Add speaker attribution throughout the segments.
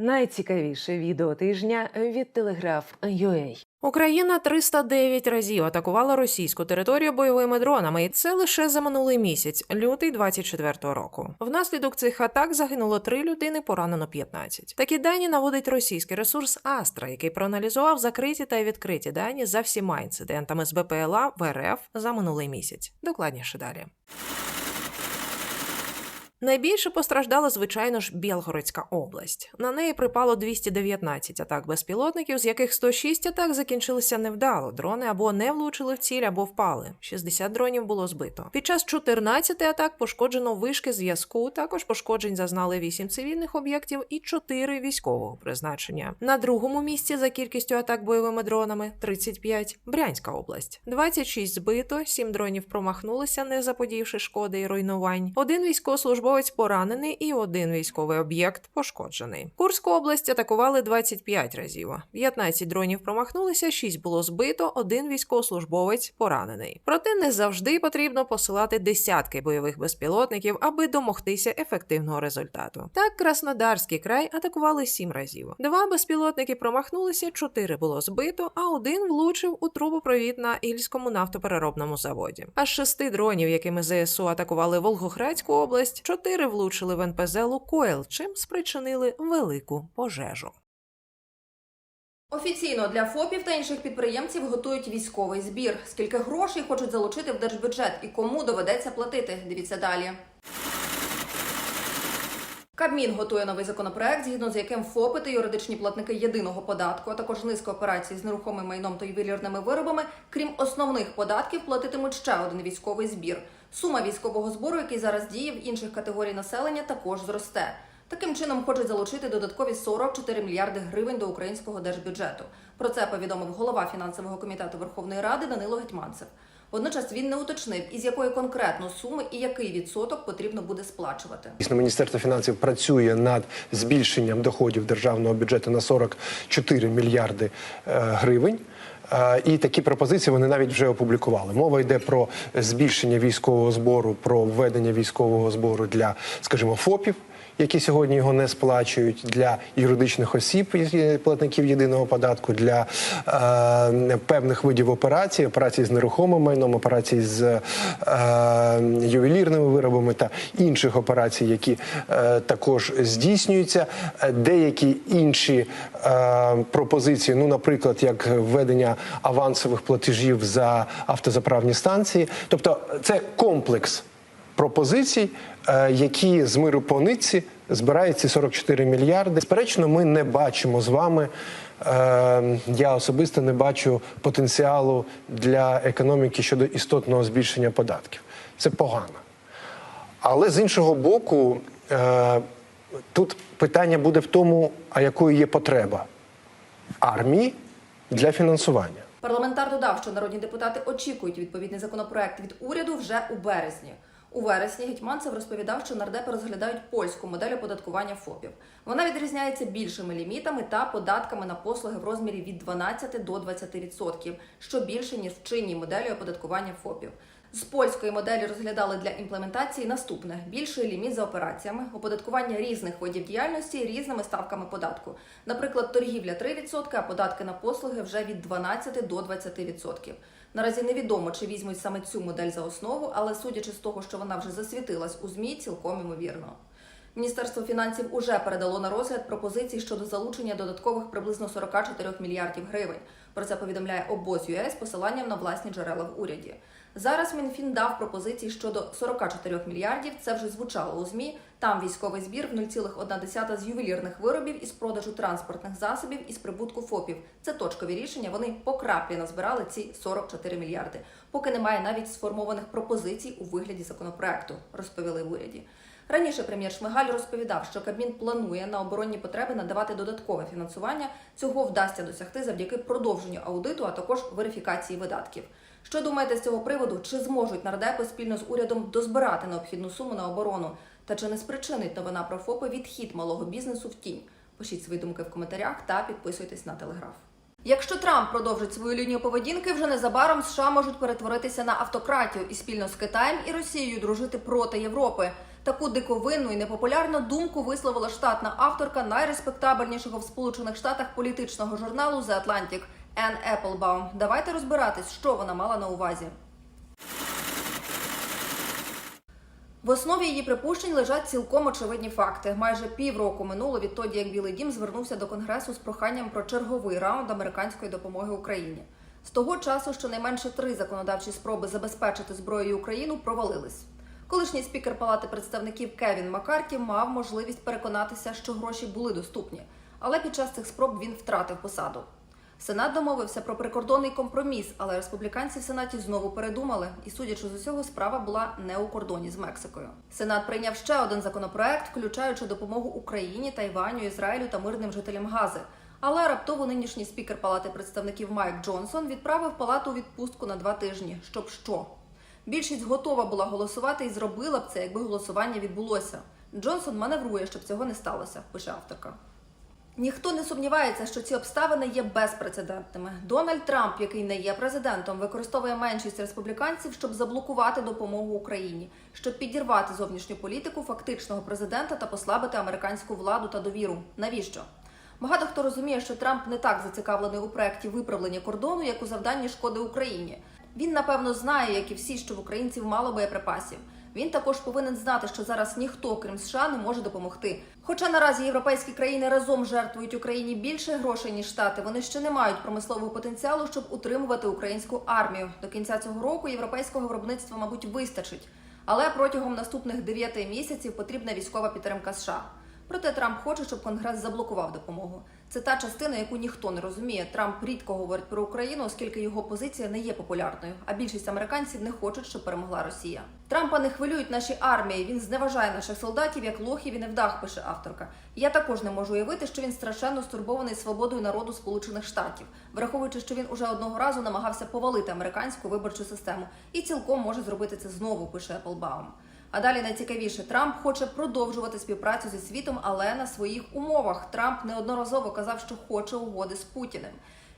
Speaker 1: Найцікавіше відео тижня від Телеграф.ua.
Speaker 2: Україна 309 разів атакувала російську територію бойовими дронами, і це лише за минулий місяць, лютий 24-го року. Внаслідок цих атак загинуло 3 людини, поранено 15. Такі дані наводить російський ресурс Астра, який проаналізував закриті та відкриті дані за всіма інцидентами з БПЛА в РФ за минулий місяць. Докладніше далі. Найбільше постраждала, звичайно ж, Білгородська область. На неї припало 219 атак безпілотників, з яких 106 атак закінчилися невдало. Дрони або не влучили в ціль, або впали. 60 дронів було збито. Під час 14 атак пошкоджено вишки зв'язку. Також пошкоджень зазнали 8 цивільних об'єктів і 4 військового призначення. На другому місці за кількістю атак бойовими дронами 35 Брянська область. 26 збито, 7 дронів промахнулися, не заподіявши шкоди і руйнувань. Один військовослужбовець поранений і один військовий об'єкт пошкоджений. Курську область атакували 25 разів. 15 дронів промахнулися, 6 було збито, один військовослужбовець поранений. Проте не завжди потрібно посилати десятки бойових безпілотників, аби домогтися ефективного результату. Так, Краснодарський край атакували 7 разів. Два безпілотники промахнулися, 4 було збито, а один влучив у трубопровід на Ільському нафтопереробному заводі. А з шести дронів, якими ЗСУ атакували Волгоградську область, чотири влучили в НПЗ Лукойл, чим спричинили велику пожежу.
Speaker 3: Офіційно для ФОПів та інших підприємців готують військовий збір. Скільки грошей хочуть залучити в держбюджет і кому доведеться платити? Дивіться далі. Кабмін готує новий законопроект, згідно з яким ФОПи та юридичні платники єдиного податку, а також низка операцій з нерухомим майном та ювелірними виробами, крім основних податків, платитимуть ще один військовий збір. Сума військового збору, який зараз діє в інших категорій населення, також зросте. Таким чином хочуть залучити додаткові 44 мільярди гривень до українського держбюджету. Про це повідомив голова фінансового комітету Верховної Ради Данило Гетьманцев. Водночас він не уточнив, із якої конкретно суми і який відсоток потрібно буде сплачувати.
Speaker 4: Дійсно, Міністерство фінансів працює над збільшенням доходів державного бюджету на 44 мільярди е, гривень. І такі пропозиції вони навіть вже опублікували. Мова йде про збільшення військового збору, про введення військового збору для, скажімо, ФОПів. Які сьогодні його не сплачують для юридичних осіб, платників єдиного податку, для е, певних видів операцій, операцій з нерухомим майном, операцій з е, ювелірними виробами та інших операцій, які е, також здійснюються. Е, Деякі інші е, пропозиції, ну, наприклад, як введення авансових платежів за автозаправні станції, тобто це комплекс пропозицій, е, які з миру по нитці збирають ці 44 мільярди. Безперечно, ми не бачимо з вами. е, Я особисто не бачу потенціалу для економіки щодо істотного збільшення податків. Це погано. Але з іншого боку, е, тут питання буде в тому, а якою є потреба армії для фінансування.
Speaker 3: Парламентар додав, що народні депутати очікують відповідний законопроект від уряду вже у березні. У вересні Гетьманцев розповідав, що нардепи розглядають польську модель оподаткування ФОПів. Вона відрізняється більшими лімітами та податками на послуги в розмірі від 12 до 20%, що більше ніж в чинній моделі оподаткування ФОПів. З польської моделі розглядали для імплементації наступне: більший ліміт за операціями, оподаткування різних видів діяльності різними ставками податку. Наприклад, торгівля 3%, а податки на послуги вже від 12 до 20%. Наразі невідомо, чи візьмуть саме цю модель за основу, але судячи з того, що вона вже засвітилась у змі, цілком імовірно. Міністерство фінансів уже передало на розгляд пропозиції щодо залучення додаткових приблизно 44 мільярдів гривень. Про це повідомляє обоз ЮЕС посиланням на власні джерела в уряді. Зараз Мінфін дав пропозиції щодо 44 мільярдів. Це вже звучало у змі. Там військовий збір в 0,1 з ювелірних виробів із продажу транспортних засобів із прибутку ФОПів. Це точкові рішення. Вони по краплі назбирали ці 44 мільярди, поки немає навіть сформованих пропозицій у вигляді законопроекту, розповіли в уряді. Раніше прем'єр Шмигаль розповідав, що Кабмін планує на оборонні потреби надавати додаткове фінансування. Цього вдасться досягти завдяки продовженню аудиту, а також верифікації видатків. Що думаєте з цього приводу? Чи зможуть нардепи спільно з урядом дозбирати необхідну суму на оборону? Та чи не спричинить новина про ФОПи відхід малого бізнесу в тінь? Пишіть свої думки в коментарях та підписуйтесь на телеграф. Якщо Трамп продовжить свою лінію поведінки, вже незабаром США можуть перетворитися на автократію і спільно з Китаєм і Росією дружити проти Європи. Таку диковинну і непопулярну думку висловила штатна авторка найреспектабельнішого в Сполучених Штатах політичного журналу The Atlantic Енн Еплбаум. Давайте розбиратись, що вона мала на увазі. В основі її припущень лежать цілком очевидні факти. Майже півроку минуло відтоді, як Білий Дім звернувся до Конгресу з проханням про черговий раунд американської допомоги Україні. З того часу щонайменше три законодавчі спроби забезпечити зброєю Україну провалились. Колишній спікер Палати представників Кевін Маккарті мав можливість переконатися, що гроші були доступні, але під час цих спроб він втратив посаду. Сенат домовився про прикордонний компроміс, але республіканці в Сенаті знову передумали, і судячи з усього, справа була не у кордоні з Мексикою. Сенат прийняв ще один законопроект, включаючи допомогу Україні, Тайваню, Ізраїлю та мирним жителям Гази. Але раптово нинішній спікер Палати представників Майк Джонсон відправив палату у відпустку на два тижні. Щоб що? Більшість готова була голосувати і зробила б це, якби голосування відбулося. Джонсон маневрує, щоб цього не сталося, пише авторка. Ніхто не сумнівається, що ці обставини є безпрецедентними. Дональд Трамп, який не є президентом, використовує меншість республіканців, щоб заблокувати допомогу Україні, щоб підірвати зовнішню політику фактичного президента та послабити американську владу та довіру. Навіщо? Багато хто розуміє, що Трамп не так зацікавлений у проєкті виправлення кордону, як у завданні шкоди Україні. Він напевно знає, як і всі, що в українців мало боєприпасів. Він також повинен знати, що зараз ніхто, крім США, не може допомогти. Хоча наразі європейські країни разом жертвують Україні більше грошей ніж штати, вони ще не мають промислового потенціалу, щоб утримувати українську армію. До кінця цього року європейського виробництва, мабуть, вистачить. Але протягом наступних 9 місяців потрібна військова підтримка США. Проте Трамп хоче, щоб Конгрес заблокував допомогу. Це та частина, яку ніхто не розуміє. Трамп рідко говорить про Україну, оскільки його позиція не є популярною. А більшість американців не хочуть, щоб перемогла Росія. Трампа не хвилюють наші армії. Він зневажає наших солдатів як лохів і невдах, пише авторка. Я також не можу уявити, що він страшенно стурбований свободою народу Сполучених Штатів, враховуючи, що він уже одного разу намагався повалити американську виборчу систему і цілком може зробити це знову, пише Еплбаум. А далі найцікавіше, Трамп хоче продовжувати співпрацю зі світом, але на своїх умовах. Трамп неодноразово казав, що хоче угоди з Путіним.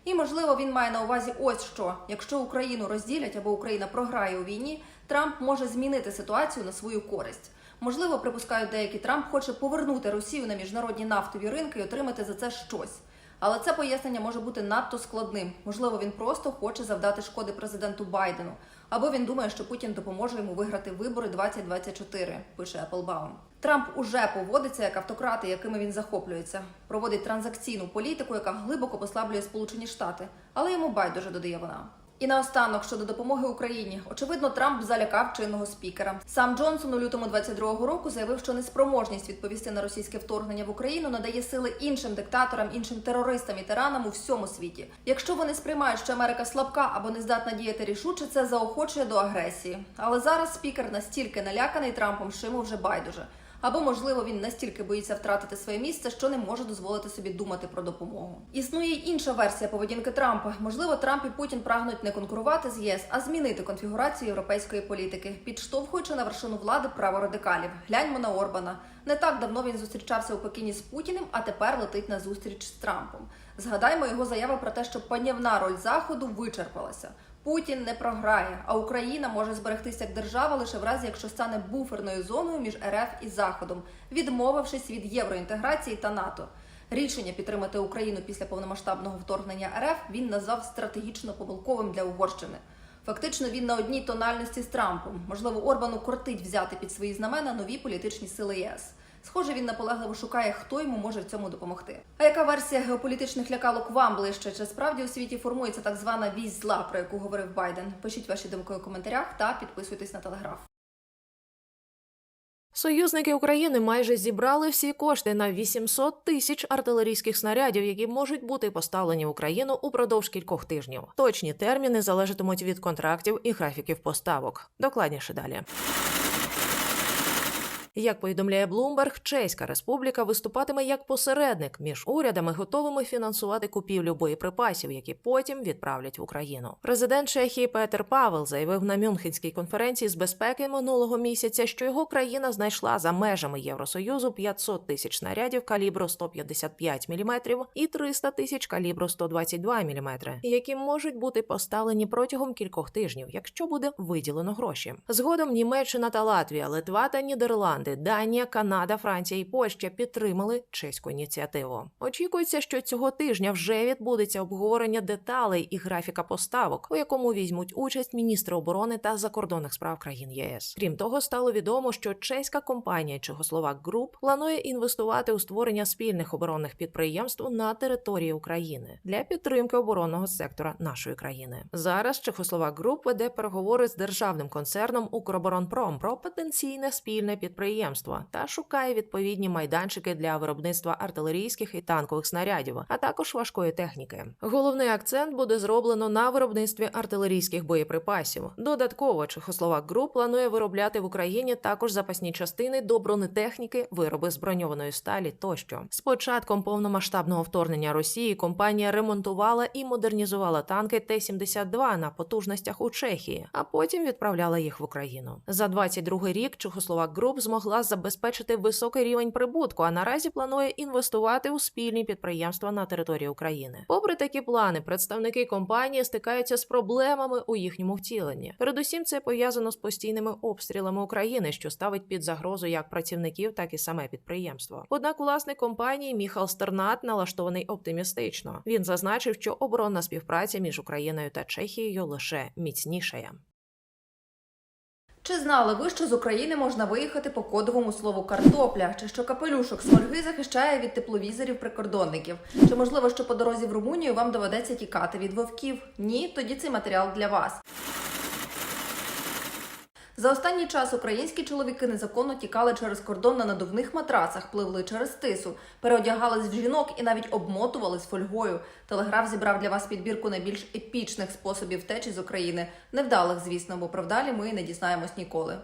Speaker 3: І можливо він має на увазі ось що: якщо Україну розділять або Україна програє у війні, Трамп може змінити ситуацію на свою користь. Можливо, припускають деякі Трамп хоче повернути Росію на міжнародні нафтові ринки і отримати за це щось. Але це пояснення може бути надто складним. Можливо, він просто хоче завдати шкоди президенту Байдену, або він думає, що Путін допоможе йому виграти вибори 2024, пише Applebaum. Трамп уже поводиться як автократи, якими він захоплюється, проводить транзакційну політику, яка глибоко послаблює Сполучені Штати, але йому байдуже додає вона. І наостанок щодо допомоги Україні, очевидно, Трамп залякав чинного спікера. Сам Джонсон у лютому 22-го року заявив, що неспроможність відповісти на російське вторгнення в Україну надає сили іншим диктаторам, іншим терористам і тиранам у всьому світі. Якщо вони сприймають, що Америка слабка або не здатна діяти рішуче, це заохочує до агресії. Але зараз спікер настільки наляканий Трампом, що йому вже байдуже. Або, можливо, він настільки боїться втратити своє місце, що не може дозволити собі думати про допомогу. Існує інша версія поведінки Трампа. Можливо, Трамп і Путін прагнуть не конкурувати з ЄС, а змінити конфігурацію європейської політики, підштовхуючи на вершину влади праворадикалів. Гляньмо на Орбана. Не так давно він зустрічався у Пекіні з Путіним, а тепер летить на зустріч з Трампом. Згадаймо його заяви про те, що панівна роль заходу вичерпалася. Путін не програє, а Україна може зберегтися як держава лише в разі, якщо стане буферною зоною між РФ і Заходом, відмовившись від євроінтеграції та НАТО. Рішення підтримати Україну після повномасштабного вторгнення РФ він назвав стратегічно помилковим для Угорщини. Фактично він на одній тональності з Трампом. Можливо, Орбану кортить взяти під свої знамена нові політичні сили ЄС. Схоже, він наполегливо шукає, хто йому може в цьому допомогти. А яка версія геополітичних лякалок вам ближче? Чи справді у світі формується так звана вісь зла, про яку говорив Байден? Пишіть ваші думки у коментарях та підписуйтесь на телеграф.
Speaker 2: Союзники України майже зібрали всі кошти на 800 тисяч артилерійських снарядів, які можуть бути поставлені в Україну упродовж кількох тижнів. Точні терміни залежатимуть від контрактів і графіків поставок. Докладніше далі. Як повідомляє Bloomberg, Чеська Республіка виступатиме як посередник між урядами, готовими фінансувати купівлю боєприпасів, які потім відправлять в Україну. Президент Чехії Петер Павел заявив на Мюнхенській конференції з безпеки минулого місяця, що його країна знайшла за межами Євросоюзу 500 тисяч снарядів калібру 155 мм і 300 тисяч калібру 122 мм, які можуть бути поставлені протягом кількох тижнів, якщо буде виділено гроші. Згодом Німеччина та Латвія, Литва та Нідерланди Нідерланди, Данія, Канада, Франція і Польща підтримали чеську ініціативу. Очікується, що цього тижня вже відбудеться обговорення деталей і графіка поставок, у якому візьмуть участь міністри оборони та закордонних справ країн ЄС. Крім того, стало відомо, що чеська компанія Чехословак Груп планує інвестувати у створення спільних оборонних підприємств на території України для підтримки оборонного сектора нашої країни. Зараз Чехословак Груп веде переговори з державним концерном Укроборонпром про потенційне спільне підприємство та шукає відповідні майданчики для виробництва артилерійських і танкових снарядів, а також важкої техніки. Головний акцент буде зроблено на виробництві артилерійських боєприпасів. Додатково Чехословак Груп планує виробляти в Україні також запасні частини до бронетехніки, вироби з броньованої сталі тощо. З початком повномасштабного вторгнення Росії компанія ремонтувала і модернізувала танки Т-72 на потужностях у Чехії, а потім відправляла їх в Україну. За 22 рік Чехословак Груп змогла забезпечити високий рівень прибутку, а наразі планує інвестувати у спільні підприємства на території України. Попри такі плани, представники компанії стикаються з проблемами у їхньому втіленні. Передусім, це пов'язано з постійними обстрілами України, що ставить під загрозу як працівників, так і саме підприємство. Однак власник компанії Міхал Стернат налаштований оптимістично. Він зазначив, що оборонна співпраця між Україною та Чехією лише міцнішає.
Speaker 3: Чи знали ви, що з України можна виїхати по кодовому слову картопля? Чи що капелюшок з фольги захищає від тепловізорів прикордонників? Чи можливо, що по дорозі в Румунію вам доведеться тікати від вовків? Ні, тоді цей матеріал для вас. За останній час українські чоловіки незаконно тікали через кордон на надувних матрацах, пливли через тису, переодягались в жінок і навіть обмотувались фольгою. Телеграф зібрав для вас підбірку найбільш епічних способів втечі з України. Невдалих, звісно, бо правдалі ми не дізнаємось ніколи.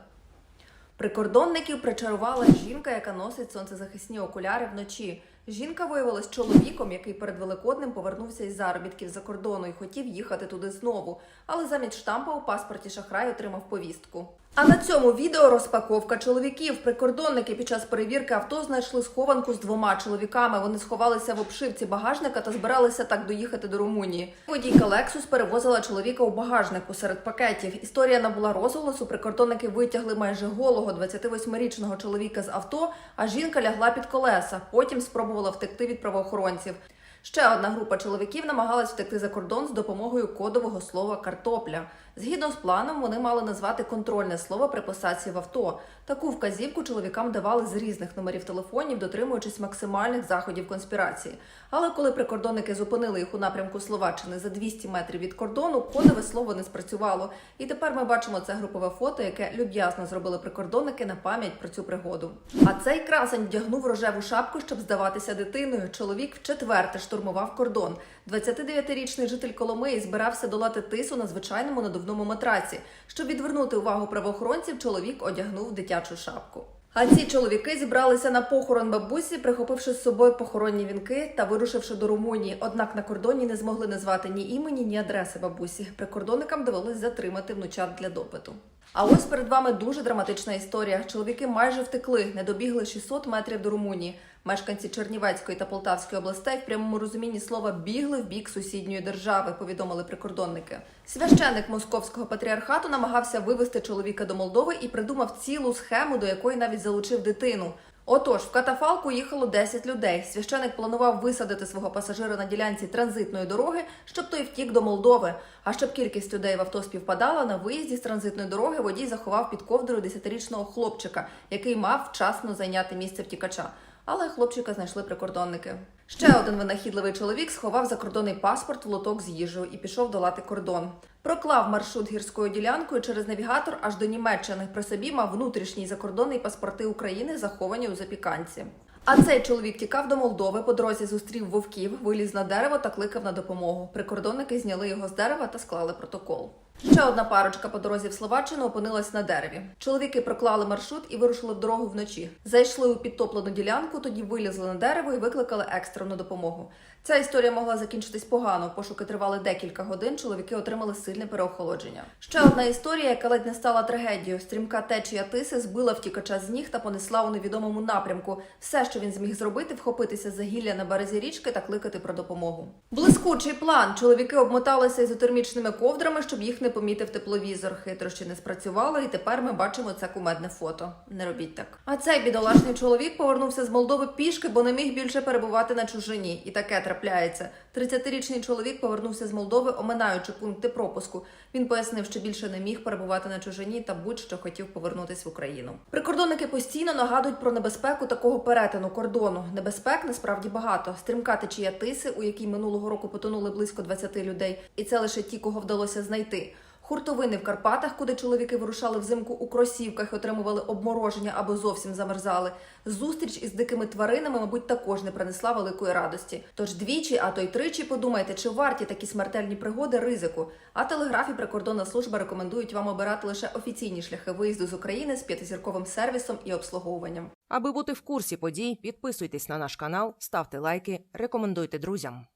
Speaker 3: Прикордонників причарувала жінка, яка носить сонцезахисні окуляри вночі. Жінка виявилась чоловіком, який перед Великоднем повернувся із заробітків за кордону і хотів їхати туди знову. Але замість штампа у паспорті шахрай отримав повістку. А на цьому відео розпаковка чоловіків. Прикордонники під час перевірки авто знайшли схованку з двома чоловіками. Вони сховалися в обшивці багажника та збиралися так доїхати до Румунії. Водійка Лексус перевозила чоловіка у багажнику серед пакетів. Історія набула розголосу. Прикордонники витягли майже голого 28-річного чоловіка з авто, а жінка лягла під колеса. Потім спробувала втекти від правоохоронців. Ще одна група чоловіків намагалась втекти за кордон з допомогою кодового слова картопля. Згідно з планом, вони мали назвати контрольне слово при посадці в авто. Таку вказівку чоловікам давали з різних номерів телефонів, дотримуючись максимальних заходів конспірації. Але коли прикордонники зупинили їх у напрямку Словаччини за 200 метрів від кордону, кодове слово не спрацювало. І тепер ми бачимо це групове фото, яке люб'язно зробили прикордонники на пам'ять про цю пригоду. А цей красень вдягнув рожеву шапку, щоб здаватися дитиною. Чоловік вчетверте штурмував кордон. 29-річний житель Коломиї збирався долати тису на звичайному надувному матраці. Щоб відвернути увагу правоохоронців, чоловік одягнув дитячу шапку. А ці чоловіки зібралися на похорон бабусі, прихопивши з собою похоронні вінки та вирушивши до Румунії. Однак на кордоні не змогли назвати ні імені, ні адреси бабусі. Прикордонникам довелось затримати внучат для допиту. А ось перед вами дуже драматична історія. Чоловіки майже втекли, не добігли 600 метрів до Румунії. Мешканці Чернівецької та Полтавської областей в прямому розумінні слова бігли в бік сусідньої держави, повідомили прикордонники. Священик московського патріархату намагався вивести чоловіка до Молдови і придумав цілу схему, до якої навіть залучив дитину. Отож, в катафалку їхало 10 людей. Священик планував висадити свого пасажира на ділянці транзитної дороги, щоб той втік до Молдови. А щоб кількість людей в авто співпадала, на виїзді з транзитної дороги водій заховав під ковдрою 10-річного хлопчика, який мав вчасно зайняти місце втікача. Але хлопчика знайшли прикордонники. Ще один винахідливий чоловік сховав закордонний паспорт в лоток з їжею і пішов долати кордон. Проклав маршрут гірською ділянкою через навігатор аж до Німеччини. При собі мав внутрішній закордонний паспорти України, заховані у запіканці. А цей чоловік тікав до Молдови, по дорозі зустрів вовків, виліз на дерево та кликав на допомогу. Прикордонники зняли його з дерева та склали протокол. Ще одна парочка по дорозі в Словаччину опинилась на дереві. Чоловіки проклали маршрут і вирушили в дорогу вночі. Зайшли у підтоплену ділянку, тоді вилізли на дерево і викликали екстрену допомогу. Ця історія могла закінчитись погано. Пошуки тривали декілька годин. Чоловіки отримали сильне переохолодження. Ще одна історія, яка ледь не стала трагедією. Стрімка течія тиси збила втікача з ніг та понесла у невідомому напрямку. Все, що він зміг зробити, вхопитися за гілля на березі річки та кликати про допомогу. Блискучий план. Чоловіки обмоталися ізотермічними ковдрами, щоб їх не не помітив тепловізор, хитрощі не спрацювали, і тепер ми бачимо це кумедне фото. Не робіть так. А цей бідолашний чоловік повернувся з Молдови пішки, бо не міг більше перебувати на чужині. І таке трапляється. 30-річний чоловік повернувся з Молдови, оминаючи пункти пропуску. Він пояснив, що більше не міг перебувати на чужині та будь-що хотів повернутись в Україну. Прикордонники постійно нагадують про небезпеку такого перетину кордону. Небезпек насправді багато. Стрімка течія тиси, у якій минулого року потонули близько 20 людей, і це лише ті, кого вдалося знайти. Хуртовини в Карпатах, куди чоловіки вирушали взимку у кросівках, і отримували обмороження або зовсім замерзали. Зустріч із дикими тваринами, мабуть, також не принесла великої радості. Тож двічі, а то й тричі подумайте, чи варті такі смертельні пригоди ризику. А телеграф і прикордонна служба рекомендують вам обирати лише офіційні шляхи виїзду з України з п'ятизірковим сервісом і обслуговуванням.
Speaker 2: Аби бути в курсі подій, підписуйтесь на наш канал, ставте лайки, рекомендуйте друзям.